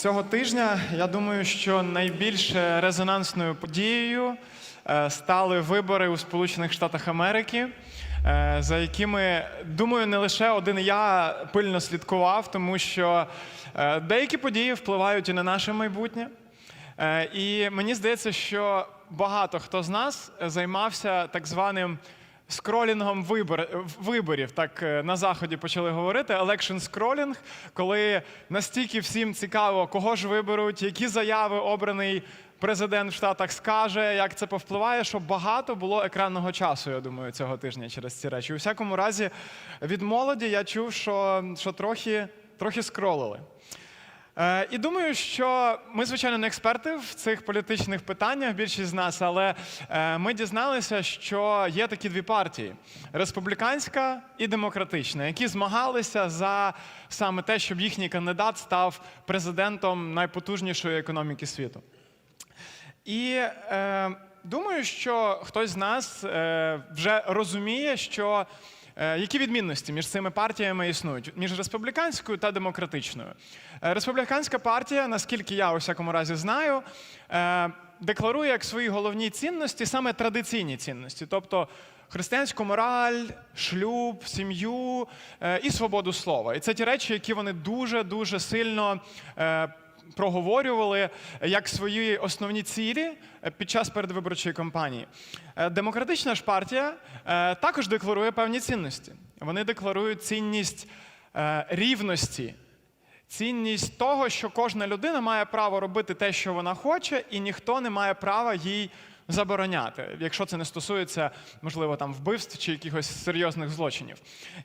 Цього тижня я думаю, що найбільш резонансною подією е, стали вибори у Сполучених Штатах Америки, е, за якими, думаю, не лише один я пильно слідкував, тому що е, деякі події впливають і на наше майбутнє. Е, І мені здається, що багато хто з нас займався так званим скролінгом вибор, виборів. Так е, на заході почали говорити. Election скролінг, коли настільки всім цікаво, кого ж виберуть, які заяви обраний президент в Штатах скаже, як це повпливає, що багато було екранного часу, я думаю, цього тижня через ці речі. У всякому разі, від молоді я чув, що, що трохи, трохи скролили. Е, І думаю, що ми, звичайно, не експерти в цих політичних питаннях, більшість з нас, але е, ми дізналися, що є такі дві партії: республіканська і демократична, які змагалися за саме те, щоб їхній кандидат став президентом найпотужнішої економіки світу. І е, думаю, що хтось з нас е, вже розуміє, що які відмінності між цими партіями існують між республіканською та демократичною. Е, республіканська партія, наскільки я у всякому разі знаю, е, декларує як свої головні цінності саме традиційні цінності, тобто християнську мораль, шлюб, сім'ю е, і свободу слова. І це ті речі, які вони дуже дуже сильно. Проговорювали як свої основні цілі е, під час передвиборчої кампанії. Е, Демократична ж партія е, також декларує певні цінності. Вони декларують цінність рівності, цінність того, що кожна людина має право робити те, що вона хоче, і ніхто не має права їй забороняти, якщо це не стосується, можливо, там вбивств чи якихось серйозних злочинів.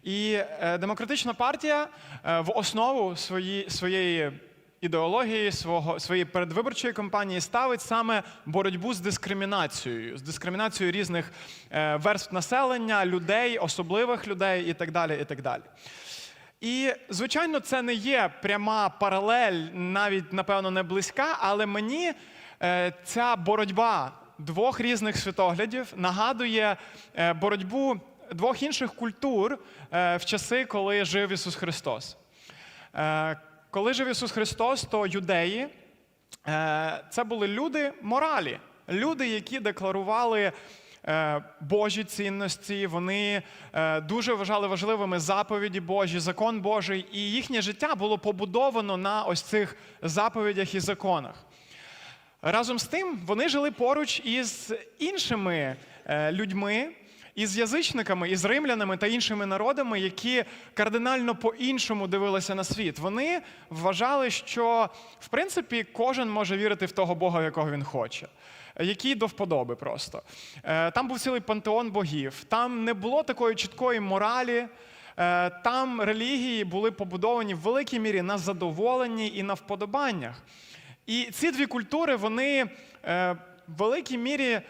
І е, демократична партія е, в основу свої, своєї ідеології свого своєї передвиборчої кампанії ставить саме боротьбу з дискримінацією, з дискримінацією різних е, верств населення, людей, особливих людей і так далі. І так далі. І, звичайно, це не є пряма паралель, навіть, напевно, не близька, але мені е, ця боротьба двох різних світоглядів нагадує е, боротьбу двох інших культур в часи, коли жив Ісус Христос. Коли жив Ісус Христос, то юдеї е, це були люди моралі, люди, які декларували е, Божі цінності, вони е, дуже вважали важливими заповіді Божі, закон Божий, і їхнє життя було побудовано на ось цих заповідях і законах. Разом з тим, вони жили поруч із іншими людьми, із язичниками, із римлянами та іншими народами, які кардинально по-іншому дивилися на світ. Вони вважали, що в принципі кожен може вірити в того Бога, в якого він хоче. Які до вподоби просто. Е, Там був цілий пантеон богів, там не було такої чіткої моралі. Е, Там релігії були побудовані в великій мірі на задоволенні і на вподобаннях. І ці дві культури вони е, в великій мірі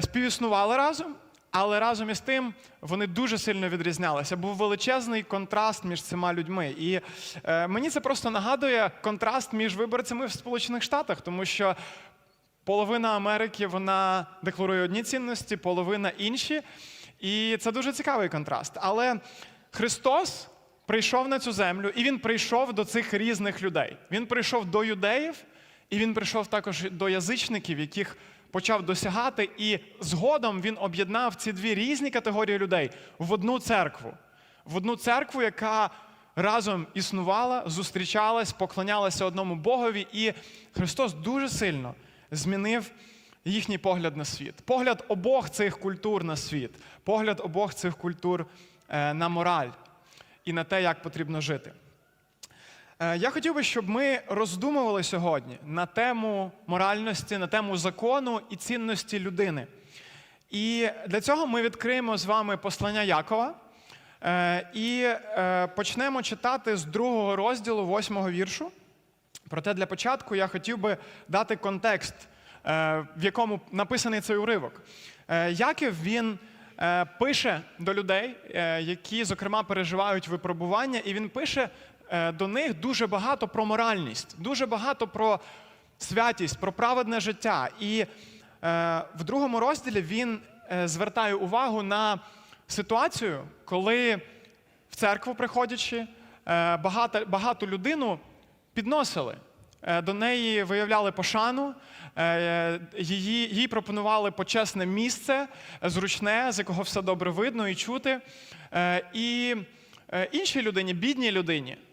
співіснували разом, але разом із тим вони дуже сильно відрізнялися. Був величезний контраст між цими людьми. І е, мені це просто нагадує контраст між виборцями в Сполучених Штатах, тому що половина Америки вона декларує одні цінності, половина інші. І це дуже цікавий контраст. Але Христос прийшов на цю землю, і Він прийшов до цих різних людей. Він прийшов до юдеїв, і він прийшов також до язичників, яких почав досягати, і згодом він об'єднав ці дві різні категорії людей в одну церкву, в одну церкву, яка разом існувала, зустрічалась, поклонялася одному Богові, і Христос дуже сильно змінив їхній погляд на світ, погляд обох цих культур на світ, погляд обох цих культур е, на мораль і на те, як потрібно жити. Е, Я хотів би, щоб ми роздумували сьогодні на тему моральності, на тему закону і цінності людини. І для цього ми відкриємо з вами послання Якова е, і е, почнемо читати з другого розділу, восьмого віршу. Проте для початку я хотів би дати контекст, в якому написаний цей уривок. Яків він пише до людей, які, зокрема, переживають випробування, і він пише до них дуже багато про моральність, дуже багато про святість, про праведне життя. І е, в другому розділі він е, звертає увагу на ситуацію, коли в церкву приходячи, е, багато, багато людину підносили, е, до неї виявляли пошану, е, її, їй пропонували почесне місце, е, зручне, з якого все добре видно і чути. Е, І е, іншій людині, бідній людині, е,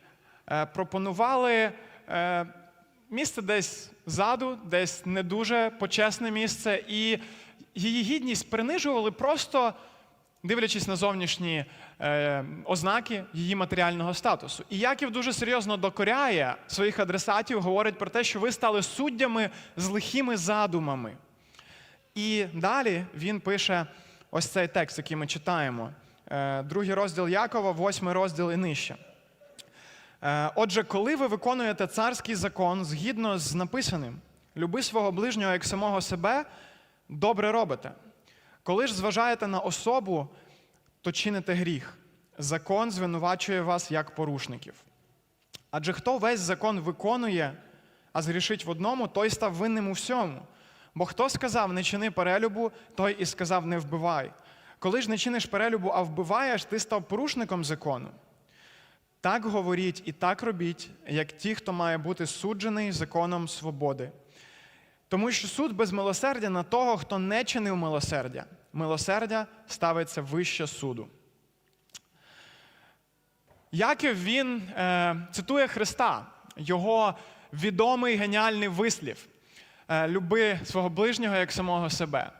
пропонували е, місце десь ззаду, десь не дуже почесне місце, і її гідність принижували просто дивлячись на зовнішні е, ознаки її матеріального статусу. І Яків дуже серйозно докоряє своїх адресатів, говорить про те, що ви стали суддями з лихими задумами. І далі він пише ось цей текст, який ми читаємо. Е, Другий розділ Якова, восьмий розділ і нижче. Е, Отже, коли ви виконуєте царський закон згідно з написаним, люби свого ближнього як самого себе, добре робите. Коли ж зважаєте на особу, то чините гріх. Закон звинувачує вас як порушників. Адже хто весь закон виконує, а згрішить в одному, той став винним у всьому. Бо хто сказав не чини перелюбу, той і сказав не вбивай. Коли ж не чиниш перелюбу, а вбиваєш, ти став порушником закону. Так говоріть і так робіть, як ті, хто має бути суджений законом свободи. Тому що суд без милосердя на того, хто не чинив милосердя. Милосердя ставиться вище суду. Яків він е, цитує Христа, його відомий геніальний вислів е, люби свого ближнього як самого себе.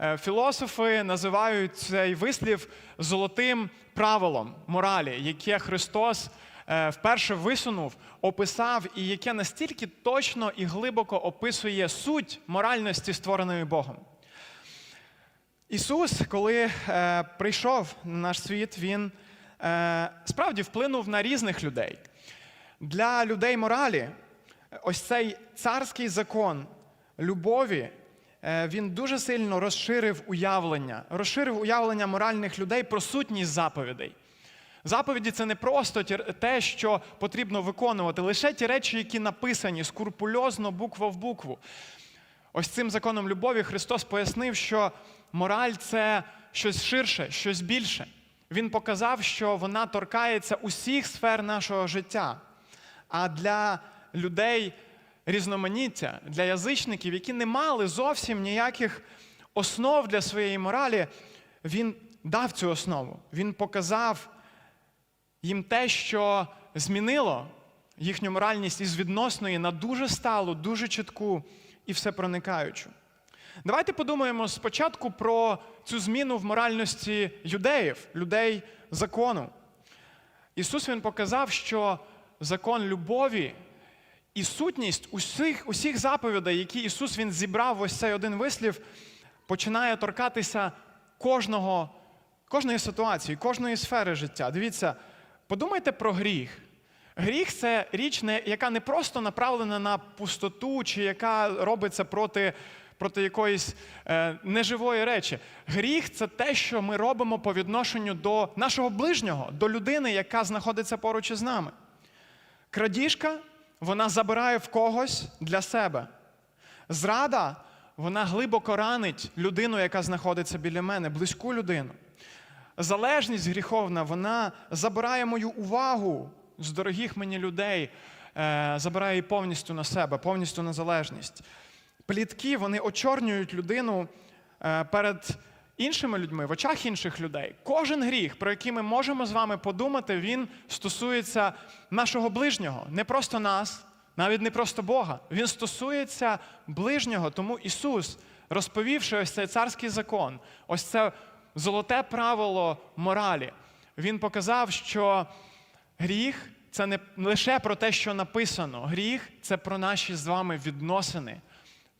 Е, філософи називають цей вислів золотим правилом моралі, яке Христос е, вперше висунув, описав, і яке настільки точно і глибоко описує суть моральності, створеної Богом. Ісус, коли е, прийшов на наш світ, Він справді вплинув на різних людей. Для людей моралі, ось цей царський закон любові, він дуже сильно розширив уявлення, розширив уявлення моральних людей про сутність заповідей. Заповіді це не просто те, що потрібно виконувати, лише ті речі, які написані скрупульозно, буква в букву. Ось цим законом любові Христос пояснив, що мораль це щось ширше, щось більше. Він показав, що вона торкається усіх сфер нашого життя. А для людей різноманіття, для язичників, які не мали зовсім ніяких основ для своєї моралі, він дав цю основу. Він показав їм те, що змінило їхню моральність із відносної на дуже сталу, дуже чітку і всепроникаючу. Давайте подумаємо спочатку про цю зміну в моральності юдеїв, людей закону. Ісус Він показав, що закон любові і сутність усіх, усіх заповідей, які Ісус Він зібрав ось цей один вислів, починає торкатися кожного, кожної ситуації, кожної сфери життя. Дивіться, подумайте про гріх. Гріх це річ, яка не просто направлена на пустоту, чи яка робиться проти, проти якоїсь е, неживої речі. Гріх це те, що ми робимо по відношенню до нашого ближнього, до людини, яка знаходиться поруч із нами. Крадіжка вона забирає в когось для себе. Зрада вона глибоко ранить людину, яка знаходиться біля мене, близьку людину. Залежність гріховна, вона забирає мою увагу з дорогих мені людей, е, забирає її повністю на себе, повністю на залежність. Плітки вони очорнюють людину е, перед іншими людьми, в очах інших людей. Кожен гріх, про який ми можемо з вами подумати, він стосується нашого ближнього, не просто нас, навіть не просто Бога. Він стосується ближнього. Тому Ісус, розповівши ось цей царський закон, ось це золоте правило моралі, Він показав, що гріх це не лише про те, що написано. Гріх це про наші з вами відносини,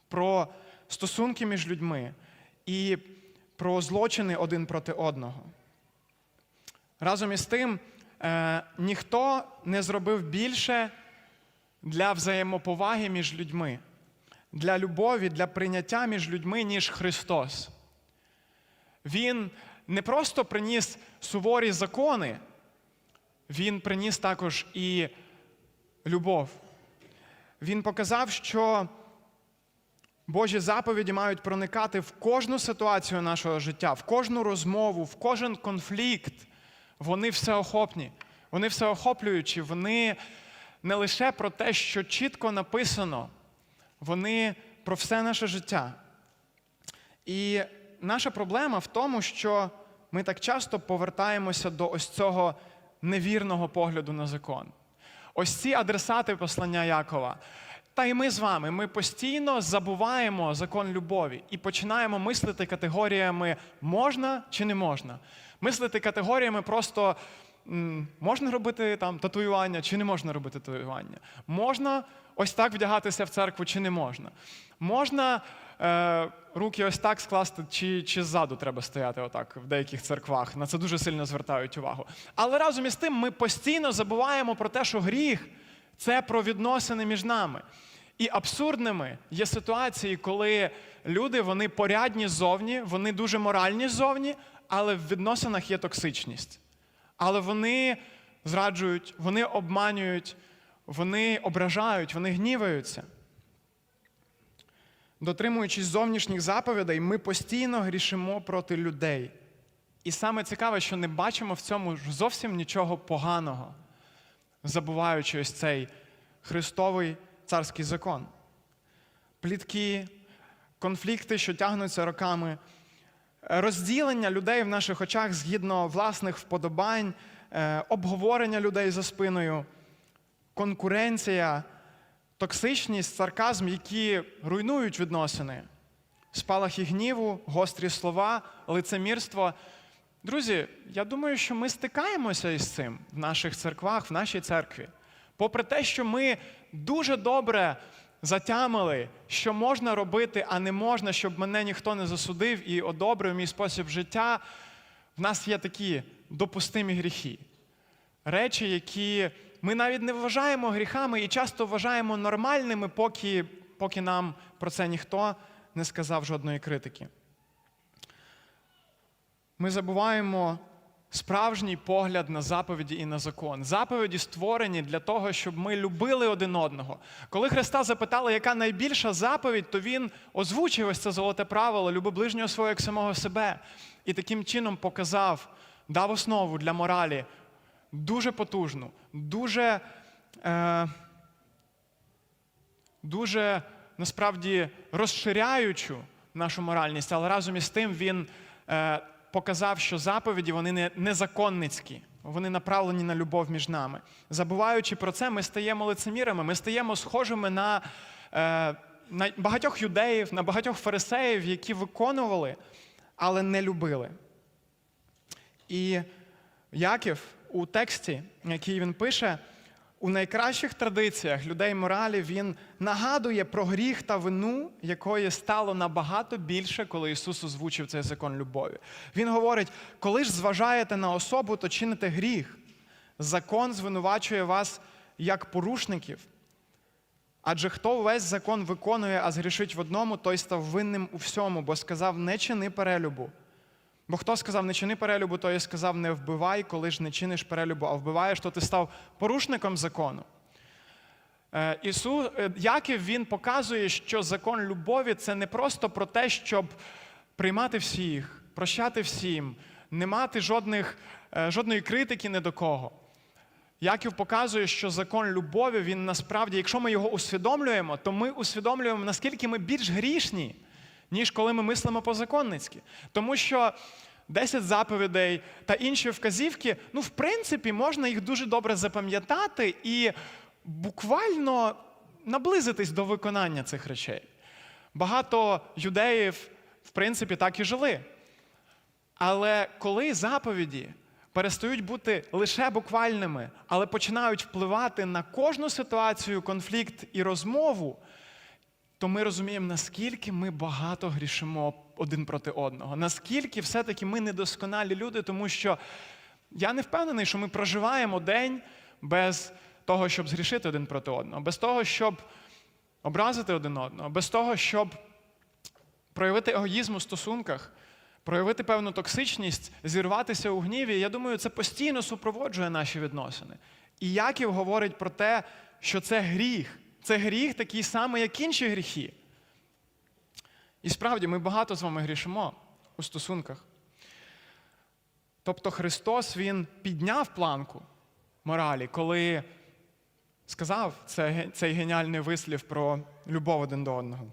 про стосунки між людьми і про злочини один проти одного. Разом із тим, е, ніхто не зробив більше для взаємоповаги між людьми, для любові, для прийняття між людьми, ніж Христос. Він не просто приніс суворі закони, він приніс також і любов. Він показав, що Божі заповіді мають проникати в кожну ситуацію нашого життя, в кожну розмову, в кожен конфлікт. Вони всеохопні, вони всеохоплюючі, вони не лише про те, що чітко написано, вони про все наше життя. І наша проблема в тому, що ми так часто повертаємося до ось цього невірного погляду на закон. Ось ці адресати послання Якова. Та й ми з вами, ми постійно забуваємо закон любові і починаємо мислити категоріями можна чи не можна. Мислити категоріями просто можна робити там татуювання чи не можна робити татуювання. Можна ось так вдягатися в церкву чи не можна. Можна е, руки ось так скласти, чи, чи ззаду треба стояти отак в деяких церквах. На це дуже сильно звертають увагу. Але разом із тим ми постійно забуваємо про те, що гріх це про відносини між нами. І абсурдними є ситуації, коли люди вони порядні ззовні, вони дуже моральні ззовні, але в відносинах є токсичність. Але вони зраджують, вони обманюють, вони ображають, вони гніваються. Дотримуючись зовнішніх заповідей, ми постійно грішимо проти людей. І саме цікаве, що не бачимо в цьому зовсім нічого поганого, забуваючи ось цей Христовий царський закон. Плітки, конфлікти, що тягнуться роками, розділення людей в наших очах згідно власних вподобань, е, обговорення людей за спиною, конкуренція, токсичність, сарказм, які руйнують відносини, спалахи гніву, гострі слова, лицемірство. Друзі, я думаю, що ми стикаємося із цим в наших церквах, в нашій церкві. Попри те, що ми дуже добре затямили, що можна робити, а не можна, щоб мене ніхто не засудив і одобрив мій спосіб життя, в нас є такі допустимі гріхи. Речі, які ми навіть не вважаємо гріхами і часто вважаємо нормальними, поки, поки нам про це ніхто не сказав жодної критики. Ми забуваємо справжній погляд на заповіді і на закон. Заповіді створені для того, щоб ми любили один одного. Коли Христа запитали, яка найбільша заповідь, то Він озвучив ось це золоте правило люби ближнього свого як самого себе. І таким чином показав, дав основу для моралі дуже потужну, дуже, е, дуже насправді розширяючу нашу моральність, але разом із тим він е, показав, що заповіді вони не незаконницькі, вони направлені на любов між нами. Забуваючи про це, ми стаємо лицемірами, ми стаємо схожими на, е, на багатьох юдеїв, на багатьох фарисеїв, які виконували, але не любили. І Яків у тексті, який він пише, у найкращих традиціях людей моралі він нагадує про гріх та вину, якої стало набагато більше, коли Ісус озвучив цей закон любові. Він говорить: коли ж зважаєте на особу, то чините гріх. Закон звинувачує вас як порушників. Адже хто весь закон виконує, а згрішить в одному, той став винним у всьому, бо сказав: не чини перелюбу. Бо хто сказав, не чини перелюбу, той сказав, не вбивай, коли ж не чиниш перелюбу, а вбиваєш, то ти став порушником закону. Е, Ісус, е, Яків він показує, що закон любові це не просто про те, щоб приймати всіх, прощати всім, не мати жодних, е, жодної критики ні до кого. Яків показує, що закон любові, він насправді, якщо ми його усвідомлюємо, то ми усвідомлюємо, наскільки ми більш грішні, ніж коли ми мислимо по-законницьки. Тому що 10 заповідей та інші вказівки, ну, в принципі, можна їх дуже добре запам'ятати і буквально наблизитись до виконання цих речей. Багато юдеїв, в принципі, так і жили. Але коли заповіді перестають бути лише буквальними, але починають впливати на кожну ситуацію, конфлікт і розмову, то ми розуміємо, наскільки ми багато грішимо один проти одного, наскільки все-таки ми недосконалі люди, тому що я не впевнений, що ми проживаємо день без того, щоб згрішити один проти одного, без того, щоб образити один одного, без того, щоб проявити егоїзм у стосунках, проявити певну токсичність, зірватися у гніві. Я думаю, це постійно супроводжує наші відносини. І Яків говорить про те, що це гріх. Це гріх такий самий, як інші гріхи. І справді ми багато з вами грішимо у стосунках. Тобто Христос Він підняв планку моралі, коли сказав це, цей геніальний вислів про любов один до одного.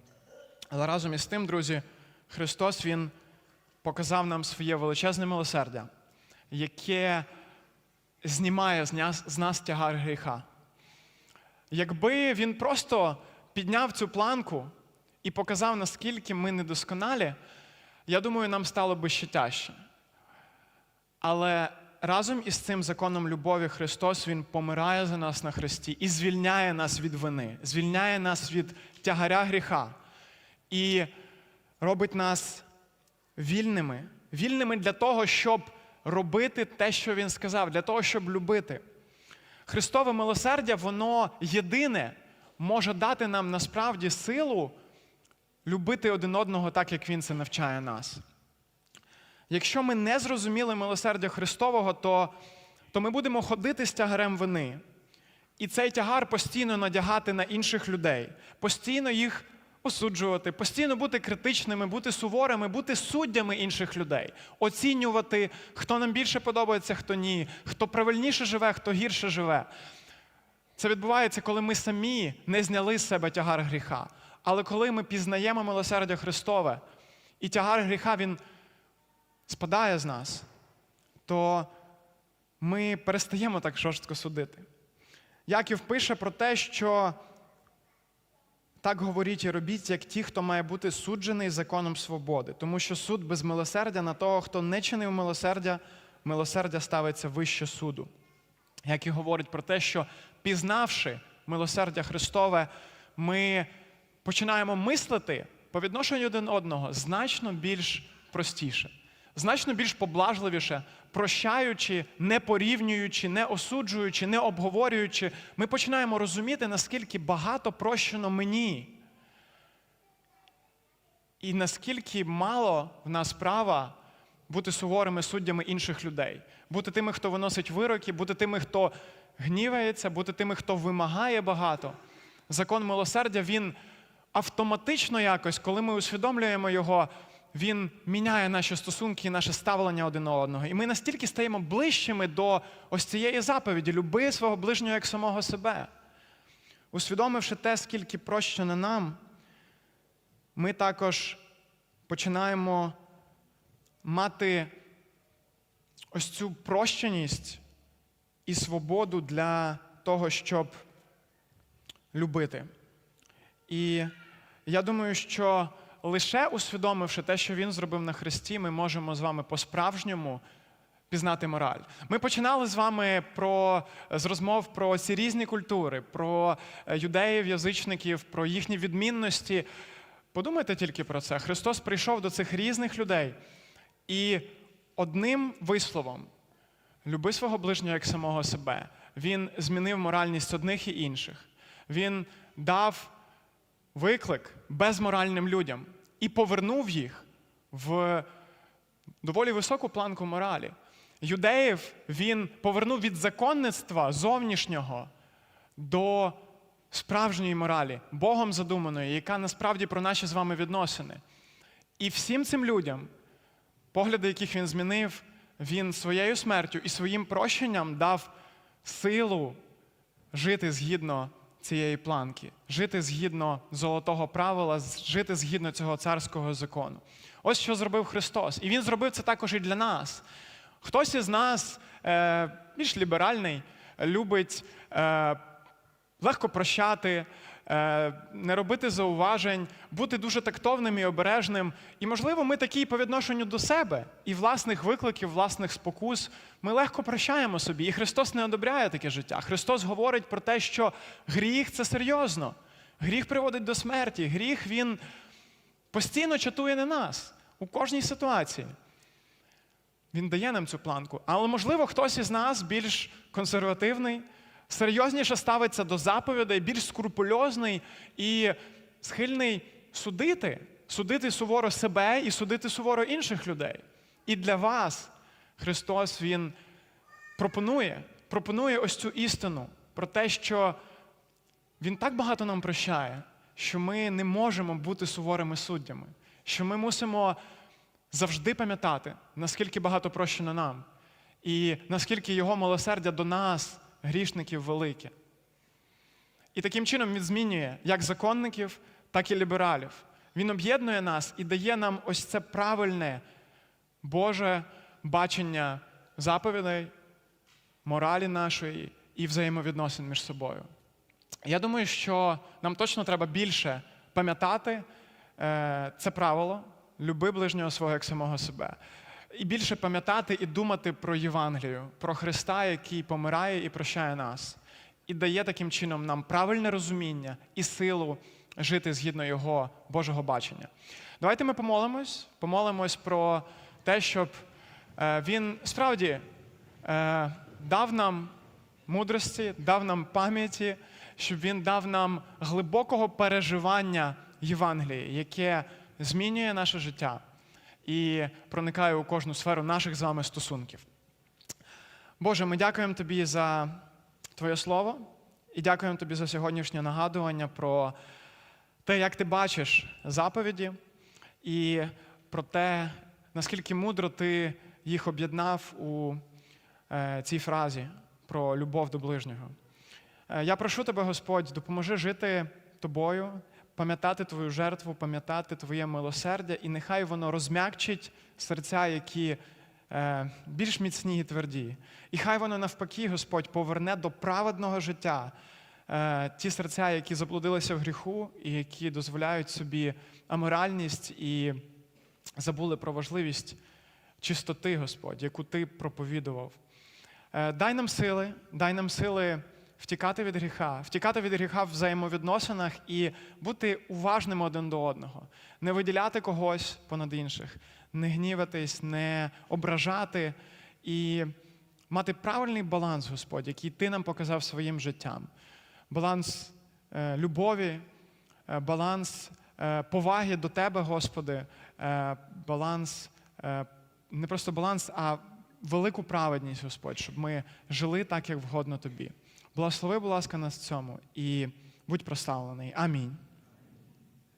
Але разом із тим, друзі, Христос Він показав нам своє величезне милосердя, яке знімає з нас тягар гріха. Якби він просто підняв цю планку і показав, наскільки ми недосконалі, я думаю, нам стало би ще тяжче. Але разом із цим законом любові Христос Він помирає за нас на Христі і звільняє нас від вини, звільняє нас від тягаря гріха і робить нас вільними, вільними для того, щоб робити те, що Він сказав, для того, щоб любити. Христове милосердя, воно єдине може дати нам насправді силу любити один одного так, як Він це навчає нас. Якщо ми не зрозуміли милосердя Христового, то, то ми будемо ходити з тягарем вини. І цей тягар постійно надягати на інших людей, постійно їх осуджувати, постійно бути критичними, бути суворими, бути суддями інших людей, оцінювати, хто нам більше подобається, хто ні, хто правильніше живе, хто гірше живе. Це відбувається, коли ми самі не зняли з себе тягар гріха. Але коли ми пізнаємо милосердя Христове, і тягар гріха він спадає з нас, то ми перестаємо так жорстко судити. Яків пише про те, що так говоріть і робіть, як ті, хто має бути суджений законом свободи, тому що суд без милосердя на того, хто не чинив милосердя, милосердя ставиться вище суду. Як і говорить про те, що пізнавши милосердя Христове, ми починаємо мислити по відношенню один одного значно більш простіше, значно більш поблажливіше, прощаючи, не порівнюючи, не осуджуючи, не обговорюючи, ми починаємо розуміти, наскільки багато прощено мені. І наскільки мало в нас права бути суворими суддями інших людей, бути тими, хто виносить вироки, бути тими, хто гнівається, бути тими, хто вимагає багато. Закон милосердя, він автоматично якось, коли ми усвідомлюємо його, він міняє наші стосунки і наше ставлення один до одного. І ми настільки стаємо ближчими до ось цієї заповіді люби свого ближнього як самого себе. Усвідомивши те, скільки прощено нам, ми також починаємо мати ось цю прощеність і свободу для того, щоб любити. І я думаю, що лише усвідомивши те, що він зробив на Христі, ми можемо з вами по-справжньому пізнати мораль. Ми починали з вами про, з розмов про ці різні культури, про е, юдеїв, язичників, про їхні відмінності. Подумайте тільки про це. Христос прийшов до цих різних людей і одним висловом люби свого ближнього як самого себе. Він змінив моральність одних і інших. Він дав виклик безморальним людям і повернув їх в доволі високу планку моралі. Юдеїв він повернув від законництва зовнішнього до справжньої моралі, Богом задуманої, яка насправді про наші з вами відносини. І всім цим людям, погляди, яких він змінив, він своєю смертю і своїм прощенням дав силу жити згідно цієї планки, жити згідно золотого правила, жити згідно цього царського закону. Ось що зробив Христос. І Він зробив це також і для нас. Хтось із нас е, більш ліберальний, любить е, легко прощати, не робити зауважень, бути дуже тактовним і обережним. І, можливо, ми такі по відношенню до себе і власних викликів, власних спокус. Ми легко прощаємо собі. І Христос не одобряє таке життя. Христос говорить про те, що гріх це серйозно. Гріх приводить до смерті. Гріх він постійно чатує на нас у кожній ситуації. Він дає нам цю планку. Але, можливо, хтось із нас більш консервативний, серйозніше ставиться до заповідей, більш скрупульозний і схильний судити, судити суворо себе і судити суворо інших людей. І для вас Христос Він пропонує, пропонує ось цю істину про те, що Він так багато нам прощає, що ми не можемо бути суворими суддями, що ми мусимо завжди пам'ятати, наскільки багато прощено нам, і наскільки Його милосердя до нас, грішників, велике. І таким чином він змінює як законників, так і лібералів. Він об'єднує нас і дає нам ось це правильне Боже бачення заповідей, моралі нашої і взаємовідносин між собою. Я думаю, що нам точно треба більше пам'ятати е, це правило люби ближнього свого як самого себе. І більше пам'ятати і думати про Євангелію, про Христа, який помирає і прощає нас, і дає таким чином нам правильне розуміння і силу жити згідно Його Божого бачення. Давайте ми помолимось, помолимось про те, щоб е, він справді е, дав нам мудрості, дав нам пам'яті, щоб він дав нам глибокого переживання Євангелії, яке змінює наше життя і проникає у кожну сферу наших з вами стосунків. Боже, ми дякуємо Тобі за Твоє Слово і дякуємо Тобі за сьогоднішнє нагадування про те, як ти бачиш заповіді, і про те, наскільки мудро ти їх об'єднав у е, цій фразі про любов до ближнього. Е, Я прошу тебе, Господь, допоможи жити тобою, пам'ятати твою жертву, пам'ятати твоє милосердя, і нехай воно розм'якчить серця, які е, більш міцні і тверді. І хай воно навпаки, Господь, поверне до праведного життя е, ті серця, які заблудилися в гріху, і які дозволяють собі аморальність і забули про важливість чистоти, Господь, яку ти проповідував. Е, Дай нам сили, дай нам сили втікати від гріха, втікати від гріха в взаємовідносинах і бути уважними один до одного, не виділяти когось понад інших, не гніватись, не ображати і мати правильний баланс, Господь, який ти нам показав своїм життям. Баланс е, любові, е, баланс е, поваги до Тебе, Господи, баланс, не просто баланс, а велику праведність, Господь, щоб ми жили так, як вгодно Тобі. Благослови, будь ласка, нас цьому і будь прославлений. Амінь.